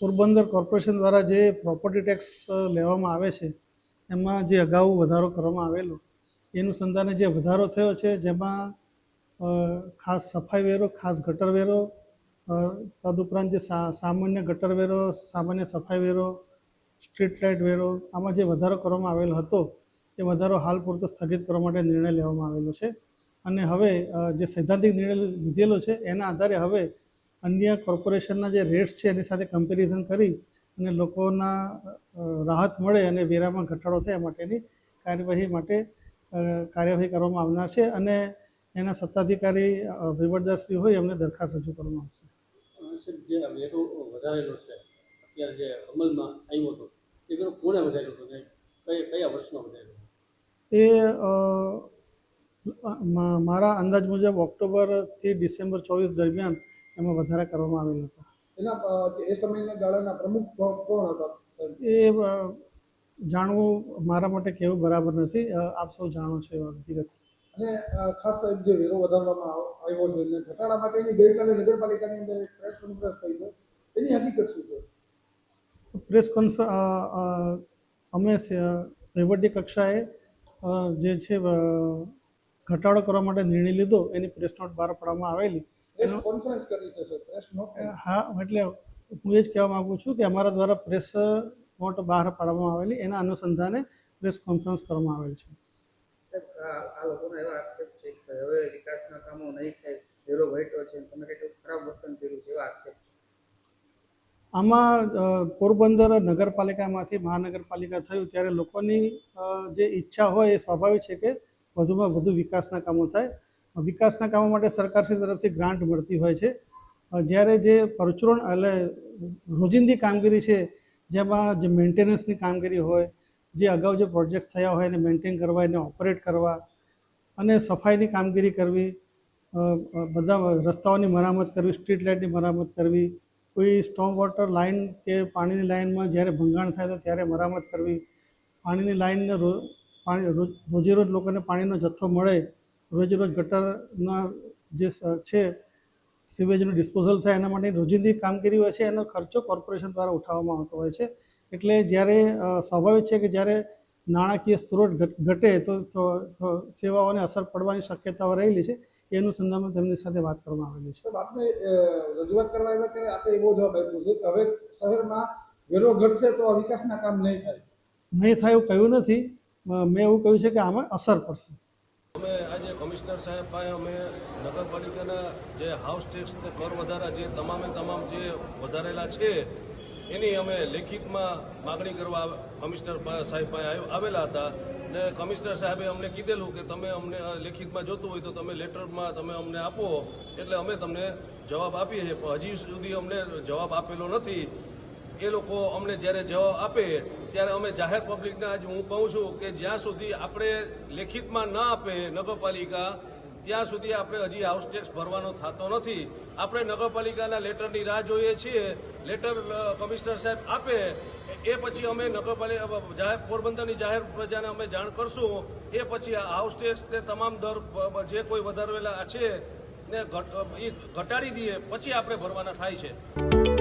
Porbandar corporation દ્વારા જે property tax લેવામાં આવે છે, એમાં જે અગાઉ વધારો કરવામાં આવેલો એનું સંધાને જે વધારો થયો છે, જેમાં ખાસ સફાઈ વેરો, ખાસ ગટર વેરો તદુપરાંત જે સામાન્ય ગટર વેરો, સામાન્ય સફાઈ વેરો, સ્ટ્રીટ લાઇટ વેરો, આમાં જે વધારો કરવામાં આવેલો હતો, એ વધારો હાલ પૂરતો સ્થગિત કરવા માટે નિર્ણય લેવામાં આવેલો છે. અને હવે જે સૈદ્ધાંતિક નિર્ણય લીધેલો છે, એના આધારે હવે અન્ય કોર્પોરેશનના જે રેટ્સ છે એની સાથે કમ્પેરિઝન કરી અને લોકોના રાહત મળે અને વેરામાં ઘટાડો થાય માટેની કાર્યવાહી માટે કાર્યવાહી કરવામાં આવનાર છે અને એના સત્તાધિકારી અ, વહીવટદારશ્રી હોય એમને દરખાસ્ત રજૂ કરવામાં આવશે. જે વેરો વધારેલો છે અત્યારે જે અમલમાં આવ્યો હતો એ વેરો કોણે વધાર્યો હતો ને કયા વર્ષમાં વધાર્યો એ મારા અંદાજ મુજબ ઓક્ટોબરથી ડિસેમ્બર ચોવીસ દરમિયાન એમાં વધારા કરવામાં આવેલ હતા. એના એ સમયના ગાળાના પ્રમુખ કોણ હતા એ જાણવું મારા માટે કેવું બરાબર નથી. આપ સૌ જાણો છો એવા વ્યક્તિગત. અને ખાસ સાહેબ જે વેરો વધારવામાં આવ- આવ્યો છે એને ઘટાડા માટેની ગઈકાલે નગરપાલિકાની અંદર એક પ્રેસ કોન્ફરન્સ થઈ છે. એની હકીકત શું છે? પ્રેસ કોન્ફર અ, અ, અમે વહીવટી કક્ષાએ જે છે ઘટાડો કરવા માટે નિર્ણય લીધો. એની પ્રેસ નોટ બહાર પાડવામાં આવેલી. પ્રેસ કોન્ફરન્સ કરી છે સર પ્રેસ નોટ હા એટલે હું એ જ કહેવા માગું છું કે અમારા દ્વારા પ્રેસ નોટ બહાર પાડવામાં આવેલી એના અનુસંધાને પ્રેસ કોન્ફરન્સ કરવામાં આવેલ છે. આ આ લોકોનો એવો આક્ષેપ છે કે હવે વિકાસના કામો નહીં થાય વેરો ઘટ્યો છે તમે ખરાબ વર્તન કર્યું છે એવો આક્ષેપ છે. આમાં પોરબંદર નગરપાલિકામાંથી મહાનગરપાલિકા થયું ત્યારે લોકોની જે ઈચ્છા હોય એ સ્વાભાવિક છે કે વધુમાં વધુ વિકાસના કામો થાય. વિકાસના કામો માટે સરકારશ્રી તરફથી ગ્રાન્ટ મળતી હોય છે. જ્યારે જે પરચુરણ, એટલે રોજિંદી કામગીરી છે, જેમાં જે મેન્ટેનન્સની કામગીરી હોય, જે અગાઉ જે પ્રોજેક્ટ થયા હોય એને મેન્ટેન કરવા, એને ઓપરેટ કરવા અને સફાઈની કામગીરી કરવી બધા રસ્તાઓની મરામત કરવી, સ્ટ્રીટ લાઇટની મરામત કરવી, કોઈ સ્ટોમ વોટર લાઇન કે પાણીની લાઇનમાં જ્યારે ભંગાણ થાય તો ત્યારે મરામત કરવી, પાણીની લાઇનને રોજ પાણી રોજેરોજ લોકોને પાણીનો જથ્થો મળે રોજે રોજ ગટરના જે છે સિવેજનું ડિસ્પોઝલ થાય એના માટે રોજિંદી કામગીરી હોય છે એનો ખર્ચો કોર્પોરેશન દ્વારા ઉઠાવવામાં આવતો હોય છે. એટલે જ્યારે સ્વાભાવિક છે કે જ્યારે નાણાકીય સ્ત્રોત ઘટે તો સેવાઓને અસર પડવાની શક્યતાઓ રહેલી છે એનું સંદર્ભમાં તેમની સાથે વાત કરવામાં આવેલી છે. આપણે રજૂઆત કરવા આવ્યા ત્યારે આપણે એવો જવાબ આપ્યો છે કે હવે શહેરમાં વેરો ઘટશે તો વિકાસના કામ નહીં થાય. નહીં થાય એવું કહ્યું નથી. મેં એવું કહ્યું છે કે આમાં અસર પડશે. અમે આજે કમિશનર સાહેબ પાસે અમે નગરપાલિકાના જે હાઉસ ટેક્સ કર વધારા જે તમામે તમામ જે વધારેલા છે, એની અમે લેખિતમાં માગણી કરવા કમિશનર સાહેબ પાસે આવેલા હતા. ને કમિશનર સાહેબે અમને કીધેલું કે તમે અમને લેખિતમાં જોતું હોય તો તમે લેટરમાં તમે અમને આપો, એટલે અમે તમને જવાબ આપીએ છીએ. પણ હજી સુધી અમને જવાબ આપેલો નથી. એ લોકો અમને જ્યારે જવાબ આપે, ત્યારે અમે જાહેર પબ્લિકને આજ હું કહું છું કે જ્યાં સુધી આપણે લેખિતમાં ન આપે નગરપાલિકા, ત્યાં સુધી આપણે હજી હાઉસ ટેક્સ ભરવાનો થતો નથી. આપણે નગરપાલિકાના લેટરની રાહ જોઈએ છીએ, લેટર કમિશનર સાહેબ આપે, એ પછી અમે નગરપાલિકા જાહેર પોરબંદરની જાહેર પ્રજાને અમે જાણ કરશું. એ પછી હાઉસ ટેક્સ ને તમામ દર જે કોઈ વધારેલા છે ને એ ઘટાડી દઈએ, પછી આપણે ભરવાના થાય છે.